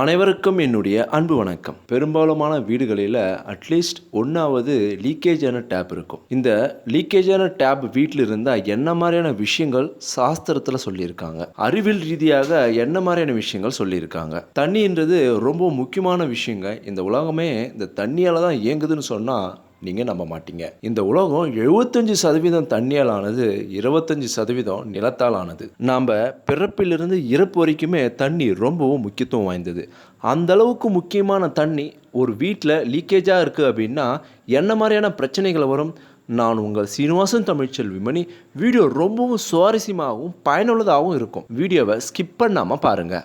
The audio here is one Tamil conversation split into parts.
அனைவருக்கும் என்னுடைய அன்பு வணக்கம். பெரும்பாலுமான வீடுகளில் அட்லீஸ்ட் ஒன்றாவது லீக்கேஜான டேப் இருக்கும். இந்த லீக்கேஜான டேப் வீட்டில் இருந்தால் என்ன மாதிரியான விஷயங்கள் சாஸ்திரத்தில் சொல்லியிருக்காங்க? அறிவியல் ரீதியாக என்ன மாதிரியான விஷயங்கள் சொல்லியிருக்காங்க? தண்ணின்றது ரொம்ப முக்கியமான விஷயங்க. இந்த உலகமே இந்த தண்ணியால் தான் இயங்குதுன்னு சொன்னால் நீங்கள் நம்ப மாட்டீங்க. இந்த உலகம் எழுபத்தஞ்சு சதவீதம் தண்ணியால் ஆனது இருபத்தஞ்சு சதவீதம் நிலத்தால் ஆனது நாம் பிறப்பிலிருந்து இறப்பு வரைக்குமே தண்ணி ரொம்பவும் முக்கியத்துவம் வாய்ந்தது. அந்த அளவுக்கு முக்கியமான தண்ணி ஒரு வீட்டில் லீக்கேஜாக இருக்குது அப்படின்னா என்ன மாதிரியான பிரச்சனைகள் வரும்? நான் உங்கள் சீனிவாசன் தமிழ்ச்செல்வி மணி. வீடியோ ரொம்பவும் சுவாரஸ்யமாகவும் பயனுள்ளதாகவும் இருக்கும். வீடியோவை ஸ்கிப் பண்ணாமல் பாருங்கள்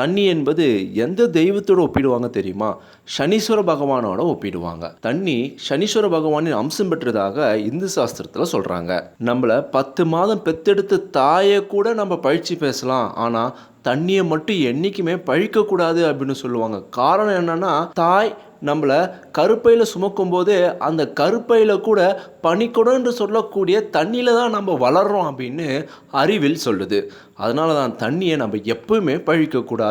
தண்ணி என்பது எந்த தெய்வத்தோட ஒப்பிடுவாங்க தெரியுமா? சனீஸ்வர பகவானோட ஒப்பிடுவாங்க. தண்ணி சனீஸ்வர பகவானின் அம்சம் பெற்றதாக இந்து சாஸ்திரத்தில் சொல்கிறாங்க நம்மளை பத்து மாதம் பெத்தெடுத்த தாயை கூட நம்ம பழிச்சு பேசலாம். ஆனால் தண்ணியை மட்டும் என்றைக்குமே பழிக்கக்கூடாது அப்படின்னு சொல்லுவாங்க. காரணம் என்னென்னா தாய் நம்மளை கருப்பையில் சுமக்கும் போதே அந்த கருப்பையில் கூட பனிக்குடம்னு சொல்லக்கூடிய தண்ணியில் தான் நம்ம வளர்கிறோம் அப்படின்னு அறிவில் சொல்லுது. அதனால தான் தண்ணியை நம்ம எப்பவுமே பழிக்கக்கூடாது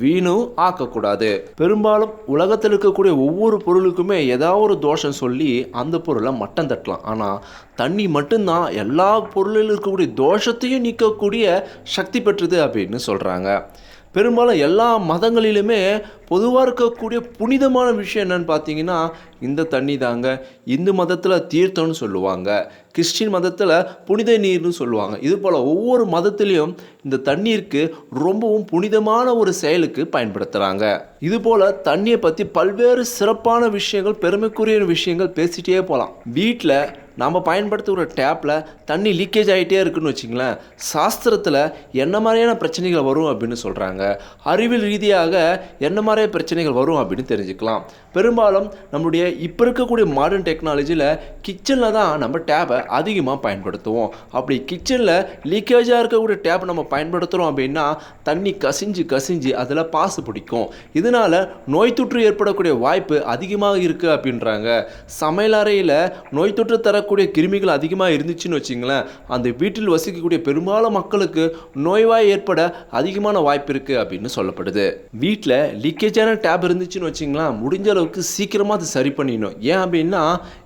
வீணும் ஆக்கக்கூடாது. பெரும்பாலும் உலகத்தில் இருக்கக்கூடிய ஒவ்வொரு பொருளுக்குமே ஏதாவது ஒரு தோஷம் சொல்லி அந்த பொருளை மட்டம் தட்டலாம். ஆனால் தண்ணி மட்டும்தான் எல்லா பொருளில் இருக்கக்கூடிய தோஷத்தையும் நீக்கக்கூடிய சக்தி பெற்றது அப்படின்னு சொல்கிறாங்க பெரும்பாலும் எல்லா மதங்களிலுமே பொதுவாக இருக்கக்கூடிய புனிதமான விஷயம் என்னன்னு பார்த்தீங்கன்னா இந்த தண்ணி தாங்க. இந்து மதத்தில் தீர்த்தம்னு சொல்லுவாங்க. கிறிஸ்டின் மதத்தில் புனித நீர்னு சொல்லுவாங்க. இது போல் ஒவ்வொரு மதத்துலேயும் இந்த தண்ணீருக்கு ரொம்பவும் புனிதமான ஒரு செயலுக்கு பயன்படுத்துகிறாங்க இது போல் தண்ணியை பற்றி பல்வேறு சிறப்பான விஷயங்கள் பெருமைக்குரிய விஷயங்கள் பேசிகிட்டே போகலாம் வீட்டில் நாம் பயன்படுத்துகிற டேப்பில் தண்ணி லீக்கேஜ் ஆகிட்டே இருக்குன்னு வச்சிங்களேன் சாஸ்திரத்தில் என்ன மாதிரியான பிரச்சனைகள் வரும் அப்படின்னு சொல்கிறாங்க அறிவியல் ரீதியாக என்ன மாதிரியான பிரச்சனைகள் வரும் அப்படின்னு தெரிஞ்சுக்கலாம். பெரும்பாலும் நம்மளுடைய இப்போ இருக்கக்கூடிய மாடர்ன் டெக்னாலஜியில் கிச்சனில் தான் நம்ம டேப்பை அதிகமாக பயன்படுத்துவோம். அப்படி கிச்சனில் லீக்கேஜாக இருக்கக்கூடிய டேப் நம்ம பயன்படுத்துகிறோம் அப்படின்னா தண்ணி கசிஞ்சு கசிஞ்சு அதில் பாசு பிடிக்கும். இதனால் நோய் தொற்று ஏற்படக்கூடிய வாய்ப்பு அதிகமாக இருக்குது அப்படின்றாங்க. சமையலறையில் நோய் தொற்று தர தரக்கூடிய கிருமிகள் அதிகமாக இருந்துச்சுன்னு வச்சிங்களேன் அந்த வீட்டில் வசிக்கக்கூடிய பெரும்பாலும் மக்களுக்கு நோய்வாய் ஏற்பட அதிகமான வாய்ப்பு இருக்குது அப்படின்னு சொல்லப்படுது. வீட்டில் லீக்கேஜான டேப் இருந்துச்சுன்னு வச்சிங்களேன் முடிஞ்ச அளவுக்கு சீக்கிரமாக அது சரி பண்ணிடணும். ஏன் அப்படின்னா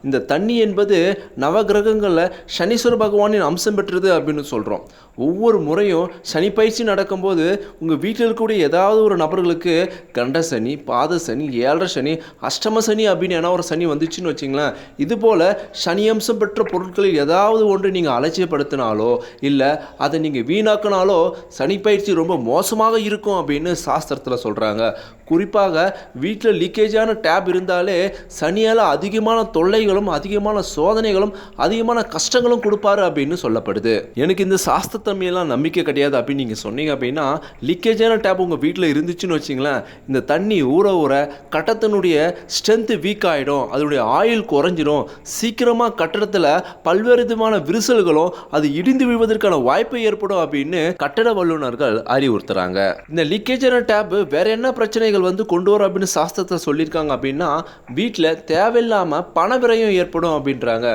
இந்த தண்ணி என்பது நவகிரகங்களில் சனீஸ்வர பகவானின் அம்சம் பெற்றது அப்படின்னு சொல்கிறோம் ஒவ்வொரு முறையும் சனி பயிற்சி நடக்கும்போது உங்கள் வீட்டில் இருக்கக்கூடிய ஏதாவது ஒரு நபர்களுக்கு கண்ட சனி பாத சனி ஏழரை சனி அஷ்டம சனி அப்படின்னு ஏன்னா ஒரு சனி வந்துச்சுன்னு வச்சிங்களேன் இது போல் சனி அம்சம் பெற்ற பொருட்களில் ஏதாவது ஒன்று நீங்கள் அலட்சியப்படுத்தினாலோ இல்லை அதை நீங்கள் வீணாக்கினாலோ சனி பயிற்சி ரொம்ப மோசமாக இருக்கும் அப்படின்னு சாஸ்திரத்தில் சொல்கிறாங்க குறிப்பாக வீட்டில் லீக்கேஜான டேப் இருந்தாலே சனியால் அதிகமான தொல்லைகளும் அதிகமான சோதனைகளும் அதிகமான கஷ்டங்களும் கொடுப்பாரு அப்படின்னு சொல்லப்படுது. எனக்கு இந்த சாஸ்திரத்தன்மையெல்லாம் நம்பிக்கை கிடையாது அப்படின்னு நீங்கள் சொன்னீங்க அப்படின்னா லீக்கேஜான டேப் உங்கள் வீட்டில் இருந்துச்சுன்னு வச்சிங்களேன் இந்த தண்ணி ஊற ஊற கட்டத்தினுடைய ஸ்ட்ரென்த்து வீக் ஆகிடும் அதனுடைய ஆயில் குறைஞ்சிடும் சீக்கிரமாக கட்ட கட்டடத்தில் பல்வேறு விதமான விரிசல்களும் அது இடிந்து விழுவதற்கான வாய்ப்பு ஏற்படும் அப்படின்னு கட்டட வல்லுநர்கள் அறிவுறுத்துறாங்க. இந்த லீக்கேஜான டேப் வேற என்ன பிரச்சனைகள் வந்து கொண்டு வரும் அப்படின்னு சாஸ்திரத்தை சொல்லியிருக்காங்க அப்படின்னா வீட்டில் தேவையில்லாமல் பண விரயம் ஏற்படும் அப்படின்றாங்க.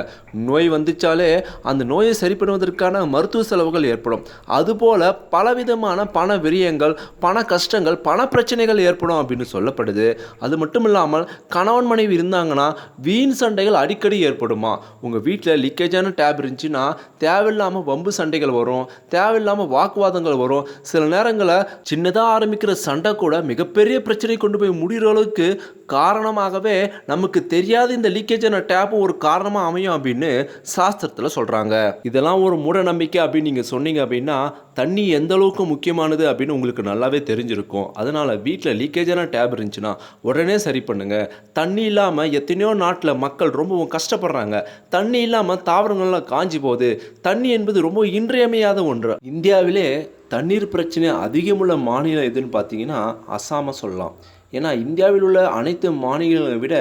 நோய் வந்துச்சாலே அந்த நோயை சரி பண்ணுவதற்கான மருத்துவ செலவுகள் ஏற்படும். அதுபோல் பலவிதமான பண விரயங்கள் பண கஷ்டங்கள் பண பிரச்சனைகள் ஏற்படும் அப்படின்னு சொல்லப்படுது. அது மட்டும் இல்லாமல் கணவன் மனைவி இருந்தாங்கன்னா வீண் சண்டைகள் அடிக்கடி ஏற்படுமா? உங்கள் வீட்டில் லீக்கேஜான டேப் இருந்துச்சுன்னா தேவையில்லாமல் வம்பு சண்டைகள் வரும் தேவையில்லாமல் வாக்குவாதங்கள் வரும். சில நேரங்களில் சின்னதாக ஆரம்பிக்கிற சண்டை கூட மிகப்பெரிய பிரச்சனை கொண்டு போய் முடிகிற அளவுக்கு காரணமாகவே நமக்கு தெரியாத இந்த லீக்கேஜான டேப்பும் ஒரு காரணமாக அமையும் அப்படின்னு சாஸ்திரத்தில் சொல்கிறாங்க இதெல்லாம் ஒரு மூட நம்பிக்கை அப்படின்னு நீங்கள் சொன்னீங்க அப்படின்னா தண்ணி எந்த அளவுக்கு முக்கியமானது அப்படின்னு உங்களுக்கு நல்லாவே தெரிஞ்சிருக்கும். அதனால் வீட்டில் லீக்கேஜான டேப் இருந்துச்சுன்னா உடனே சரி பண்ணுங்கள் தண்ணி இல்லாமல் எத்தனையோ நாட்டில் மக்கள் ரொம்பவும் கஷ்டப்படுறாங்க. தண்ணி இல்லாமல் தாவரங்கள்லாம் காஞ்சி போகுது. தண்ணி என்பது ரொம்ப இன்றியமையாத ஒன்று. இந்தியாவிலே தண்ணீர் பிரச்சனை அதிகமுள்ள மாநிலம் எதுன்னு பார்த்தீங்கன்னா அசாமை சொல்லலாம். ஏன்னா இந்தியாவில் உள்ள அனைத்து மாநிலங்களை விட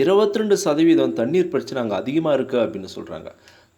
இருபத்தி ரெண்டு சதவீதம் தண்ணீர் பிரச்சனை அங்கே அதிகமாக இருக்குது அப்படின்னு சொல்கிறாங்க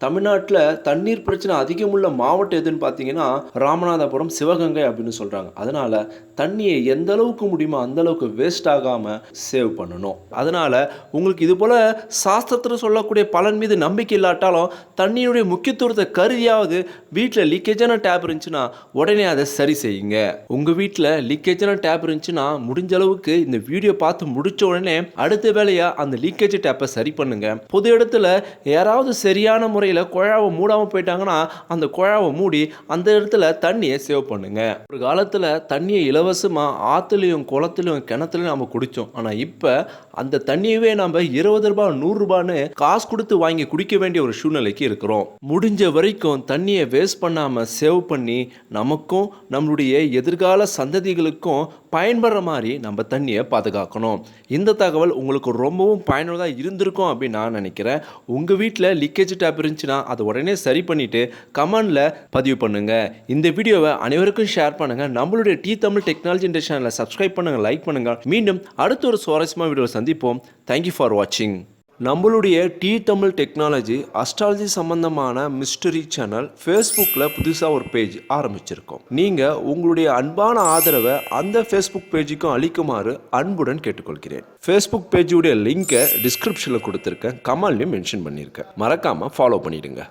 தமிழ்நாட்டில் தண்ணீர் பிரச்சனை அதிகமுள்ள மாவட்டம் எதுன்னு பார்த்தீங்கன்னா ராமநாதபுரம் சிவகங்கை அப்படின்னு சொல்கிறாங்க அதனால் தண்ணியை எந்த அளவுக்கு முடியுமோ அந்த அளவுக்கு வேஸ்ட் ஆகாமல் சேவ் பண்ணணும். அதனால் உங்களுக்கு இது போல் சாஸ்திரத்தில் சொல்லக்கூடிய பலன் மீது நம்பிக்கை இல்லாட்டாலும் தண்ணியுடைய முக்கியத்துவத்தை கருதியாவது வீட்டில் லீக்கேஜான டேப் இருந்துச்சுன்னா உடனே அதை சரி செய்யுங்க. உங்கள் வீட்டில் லீக்கேஜான டேப் இருந்துச்சுன்னா முடிஞ்ச அளவுக்கு இந்த வீடியோ பார்த்து முடிச்ச உடனே அடுத்த வேலையாக அந்த லீக்கேஜ் டேப்பை சரி பண்ணுங்கள் பொது இடத்துல யாராவது சரியான முறை முறையில் குழாவை மூடாமல் போயிட்டாங்கன்னா அந்த குழாவை மூடி அந்த இடத்துல தண்ணியை சேவ் பண்ணுங்க. ஒரு காலத்தில் தண்ணியை இலவசமாக ஆற்றுலையும் குளத்துலையும் கிணத்துலையும் நம்ம குடித்தோம் ஆனால் இப்போ அந்த தண்ணியவே நம்ம இருபது ரூபா நூறுரூபான்னு காசு கொடுத்து வாங்கி குடிக்க வேண்டிய ஒரு சூழ்நிலைக்கு இருக்கிறோம். முடிஞ்ச வரைக்கும் தண்ணியை வேஸ்ட் பண்ணாமல் சேவ் பண்ணி நமக்கும் நம்மளுடைய எதிர்கால சந்ததிகளுக்கும் பயன்படுற மாதிரி நம்ம தண்ணியை பாதுகாக்கணும். இந்த தகவல் உங்களுக்கு ரொம்பவும் பயனுள்ளதாக இருந்திருக்கும் அப்படின்னு நான் நினைக்கிறேன். உங்கள் வீட்டில் லீக்கேஜ் டேப் இருந்துச்சுன்னா அதை உடனே சரி பண்ணிவிட்டு கமெண்டில் பதிவு பண்ணுங்கள் இந்த வீடியோவை அனைவருக்கும் ஷேர் பண்ணுங்கள் நம்மளுடைய டி தமிழ் டெக்னாலஜி இந்த சேனலை சப்ஸ்கிரைப் பண்ணுங்கள் லைக் பண்ணுங்கள் மீண்டும் அடுத்த ஒரு சுவாரஸ்யமான வீடியோவை சந்திப்போம். தேங்க்யூ ஃபார் வாட்சிங் நம்மளுடைய டி தமிழ் டெக்னாலஜி அஸ்ட்ராலஜி சம்பந்தமான மிஸ்டரி சேனல் ஃபேஸ்புக்கில் புதுசாக ஒரு பேஜ் ஆரம்பிச்சிருக்கோம். நீங்கள் உங்களுடைய அன்பான ஆதரவை அந்த ஃபேஸ்புக் பேஜுக்கும் அளிக்குமாறு அன்புடன் கேட்டுக்கொள்கிறேன். ஃபேஸ்புக் பேஜுடைய லிங்கை டிஸ்கிரிப்ஷனில் கொடுத்துருக்கேன். கமெண்ட்லையும் மென்ஷன் பண்ணியிருக்கேன். மறக்காமல் ஃபாலோ பண்ணிடுங்க.